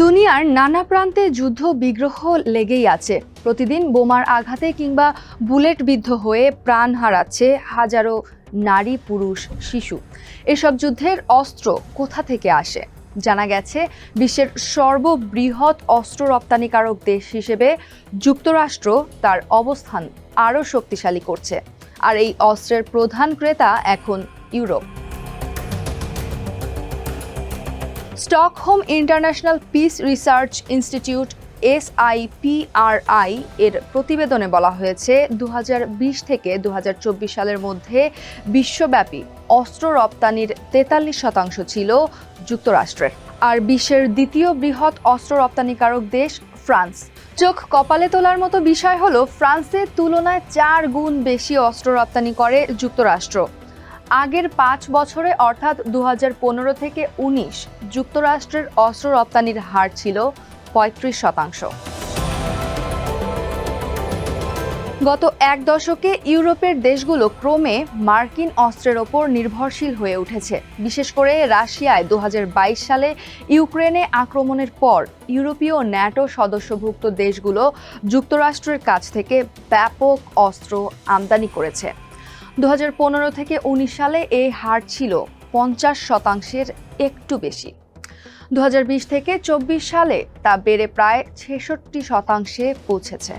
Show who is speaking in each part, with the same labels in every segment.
Speaker 1: দুনিয়ার নানা প্রান্তে যুদ্ধ বিগ্রহ লেগেই আছে। প্রতিদিন বোমার আঘাতে কিংবা বুলেট বিদ্ধ হয়ে প্রাণ হারাচ্ছে হাজারো নারী, পুরুষ, শিশু। এসব যুদ্ধের অস্ত্র কোথা থেকে আসে? জানা গেছে, বিশ্বের সর্ববৃহৎ অস্ত্র রপ্তানিকারক দেশ হিসেবে যুক্তরাষ্ট্র তার অবস্থান আরও শক্তিশালী করছে। আর এই অস্ত্রের প্রধান ক্রেতা এখন Europe. Stockholm International Peace Research Institute S SIPRI, এর প্রতিবেদনে বলা হয়েছে দু হাজার বিশ থেকে দু হাজার চব্বিশ সালের মধ্যে বিশ্বব্যাপী অস্ত্র রপ্তানির তেতাল্লিশ শতাংশ ছিল যুক্তরাষ্ট্রের। আর বিশ্বের দ্বিতীয় বৃহৎ অস্ত্র রপ্তানিকারক দেশ ফ্রান্স। চোখ কপালে তোলার মতো বিষয় হলো, ফ্রান্সের তুলনায় চার গুণ বেশি অস্ত্র রপ্তানি করে যুক্তরাষ্ট্র। আগের পাঁচ বছরে, অর্থাৎ দু হাজার পনেরো থেকে উনিশ, যুক্তরাষ্ট্রের অস্ত্র রপ্তানির হার ছিল পঁয়ত্রিশ শতাংশ। গত এক দশকে ইউরোপের দেশগুলো ক্রমে মার্কিন অস্ত্রের ওপর নির্ভরশীল হয়ে উঠেছে। বিশেষ করে রাশিয়ায় দু হাজার বাইশ সালে ইউক্রেনে আক্রমণের পর ইউরোপীয় ন্যাটো সদস্যভুক্ত দেশগুলো যুক্তরাষ্ট্রের কাছ থেকে ব্যাপক অস্ত্র আমদানি করেছে। দু হাজার পনেরো থেকে উনিশ সালে এই হার ছিল পঞ্চাশ শতাংশের একটু বেশি। দু হাজার বিশ থেকে চব্বিশ সালে তা বেড়ে প্রায় ছেষট্টি শতাংশে পৌঁছেছে।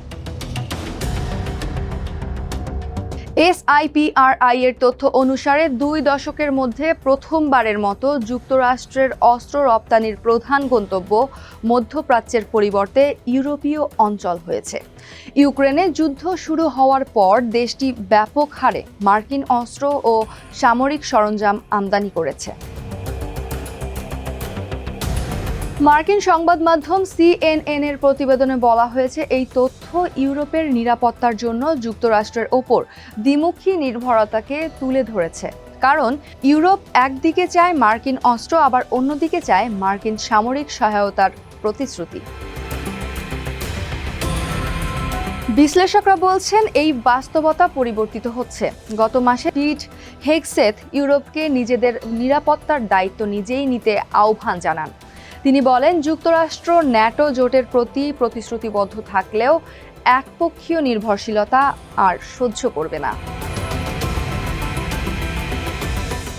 Speaker 1: এসআইপিআরআই এর তথ্য অনুসারে দুই দশকের মধ্যে প্রথমবারের মতো যুক্তরাষ্ট্রের অস্ত্র রপ্তানির প্রধান গন্তব্য মধ্যপ্রাচ্যের পরিবর্তে ইউরোপীয় অঞ্চল হয়েছে। ইউক্রেনে যুদ্ধ শুরু হওয়ার পর দেশটি ব্যাপক হারে মার্কিন অস্ত্র ও সামরিক সরঞ্জাম আমদানি করেছে। মার্কিন সংবাদ মাধ্যম সিএনএন এর প্রতিবেদনে বলা হয়েছে, এই তথ্য ইউরোপের নিরাপত্তার জন্য যুক্তরাষ্ট্রের ওপর দ্বিমুখী নির্ভরতাকে তুলে ধরেছে। কারণ, ইউরোপ একদিকে চায় মার্কিন অস্ত্র, আবার অন্যদিকে চায় মার্কিন সামরিক সহায়তার প্রতিশ্রুতি। বিশ্লেষকরা বলছেন, এই বাস্তবতা পরিবর্তিত হচ্ছে। গত মাসে পিট হেগসেথ ইউরোপকে নিজেদের নিরাপত্তার দায়িত্ব নিজেই নিতে আহ্বান জানান। তিনি বলেন, যুক্তরাষ্ট্র ন্যাটো জোটের প্রতি প্রতিশ্রুতিবদ্ধ থাকলেও একপক্ষীয় নির্ভরশীলতা আর সহ্য করবে না।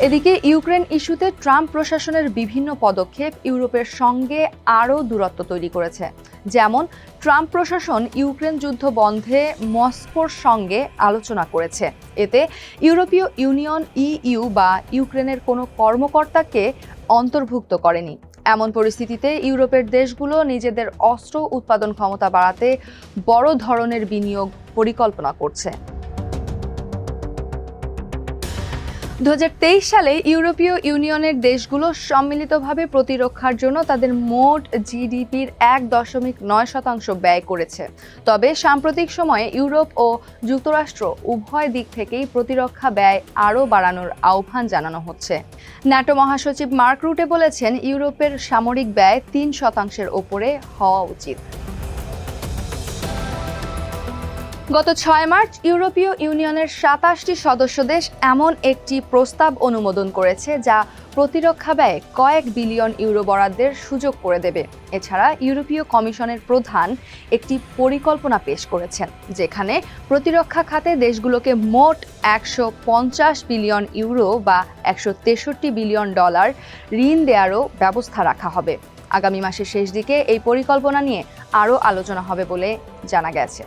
Speaker 1: এদিকে ইউক্রেন ইস্যুতে ট্রাম্প প্রশাসনের বিভিন্ন পদক্ষেপ ইউরোপের সঙ্গে আরও দূরত্ব তৈরি করেছে। যেমন, ট্রাম্প প্রশাসন ইউক্রেন যুদ্ধ বন্ধে মস্কোর সঙ্গে আলোচনা করেছে। এতে ইউরোপীয় ইউনিয়ন, ইইউ বা ইউক্রেনের কোনো কর্মকর্তাকে অন্তর্ভুক্ত করেনি। এমন পরিস্থিতিতে ইউরোপের দেশগুলো নিজেদের অস্ত্র উৎপাদন ক্ষমতা বাড়াতে বড় ধরনের বিনিয়োগ পরিকল্পনা করছে। দু হাজার তেইশ সালে ইউরোপীয় ইউনিয়নের দেশগুলো সম্মিলিতভাবে প্রতিরক্ষার জন্য তাদের মোট জিডিপির এক দশমিক নয় শতাংশ ব্যয় করেছে। তবে সাম্প্রতিক সময়ে ইউরোপ ও যুক্তরাষ্ট্র উভয় দিক থেকেই প্রতিরক্ষা ব্যয় আরও বাড়ানোর আহ্বান জানানো হচ্ছে। ন্যাটো মহাসচিব মার্ক রুটে বলেছেন ইউরোপের সামরিক ব্যয় তিন শতাংশের ওপরে হওয়া উচিত। গত ছয় মার্চ ইউরোপীয় ইউনিয়নের সাতাশটি সদস্য দেশ এমন একটি প্রস্তাব অনুমোদন করেছে যা প্রতিরক্ষা ব্যয়ে কয়েক বিলিয়ন ইউরো বরাদ্দের সুযোগ করে দেবে। এছাড়া ইউরোপীয় কমিশনের প্রধান একটি পরিকল্পনা পেশ করেছেন, যেখানে প্রতিরক্ষা খাতে দেশগুলোকে মোট একশো পঞ্চাশ বিলিয়ন ইউরো বা একশো তেষট্টি বিলিয়ন ডলার ঋণ দেওয়ারও ব্যবস্থা রাখা হবে। আগামী মাসের শেষ দিকে এই পরিকল্পনা নিয়ে আরও আলোচনা হবে বলে জানা গেছে।